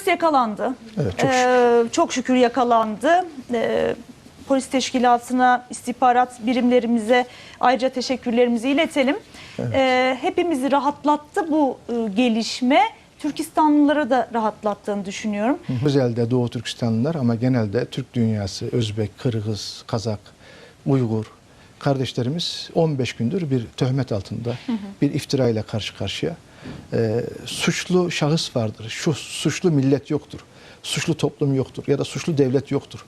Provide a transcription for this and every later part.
Terörist yakalandı. Evet, çok Ee, çok şükür yakalandı. Ee, polis teşkilatına, istihbarat birimlerimize ayrıca teşekkürlerimizi iletelim. Ee, hepimizi rahatlattı bu e, gelişme. Türkistanlılara da rahatlattığını düşünüyorum. Özellikle Doğu Türkistanlılar ama genelde Türk dünyası, Özbek, Kırgız, Kazak, Uygur kardeşlerimiz 15 gündür bir töhmet altında, bir iftira ile karşı karşıya. Ee, suçlu şahıs vardır, şu suçlu millet yoktur, suçlu toplum yoktur ya da suçlu devlet yoktur.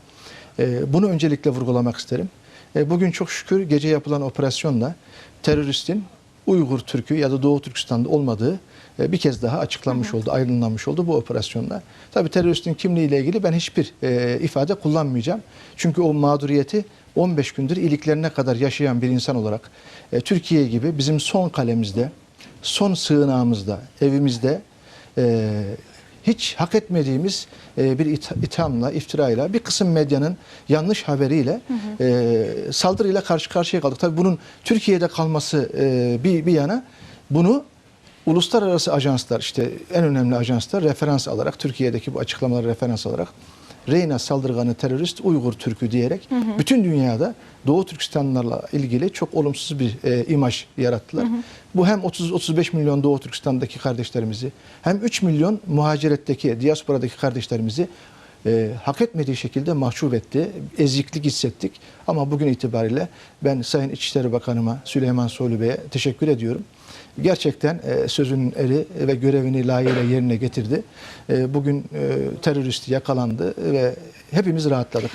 Ee, bunu öncelikle vurgulamak isterim. Ee, bugün çok şükür gece yapılan operasyonla teröristin Uygur Türk'ü ya da Doğu Türkistan'da olmadığı e, bir kez daha açıklanmış oldu, aydınlanmış oldu bu operasyonla. Tabii teröristin kimliğiyle ilgili ben hiçbir e, ifade kullanmayacağım. Çünkü o mağduriyeti 15 gündür iliklerine kadar yaşayan bir insan olarak e, Türkiye gibi bizim son kalemizde, son sığınağımızda, evimizde e, hiç hak etmediğimiz e, bir it- ithamla, iftirayla, bir kısım medyanın yanlış haberiyle e, saldırıyla karşı karşıya kaldık. Tabii bunun Türkiye'de kalması e, bir, bir yana bunu uluslararası ajanslar işte en önemli ajanslar referans alarak Türkiye'deki bu açıklamaları referans alarak Reyna saldırganı terörist Uygur Türk'ü diyerek bütün dünyada Doğu Türkistanlılarla ilgili çok olumsuz bir e, imaj yarattılar. Bu hem 30-35 milyon Doğu Türkistan'daki kardeşlerimizi hem 3 milyon muhaciretteki, diasporadaki kardeşlerimizi e, hak etmediği şekilde mahcup etti. Eziklik hissettik. Ama bugün itibariyle ben Sayın İçişleri Bakanıma Süleyman Soylu Bey'e teşekkür ediyorum. Gerçekten e, sözünün eri ve görevini layığıyla yerine getirdi. E, bugün e, terörist yakalandı ve hepimiz rahatladık.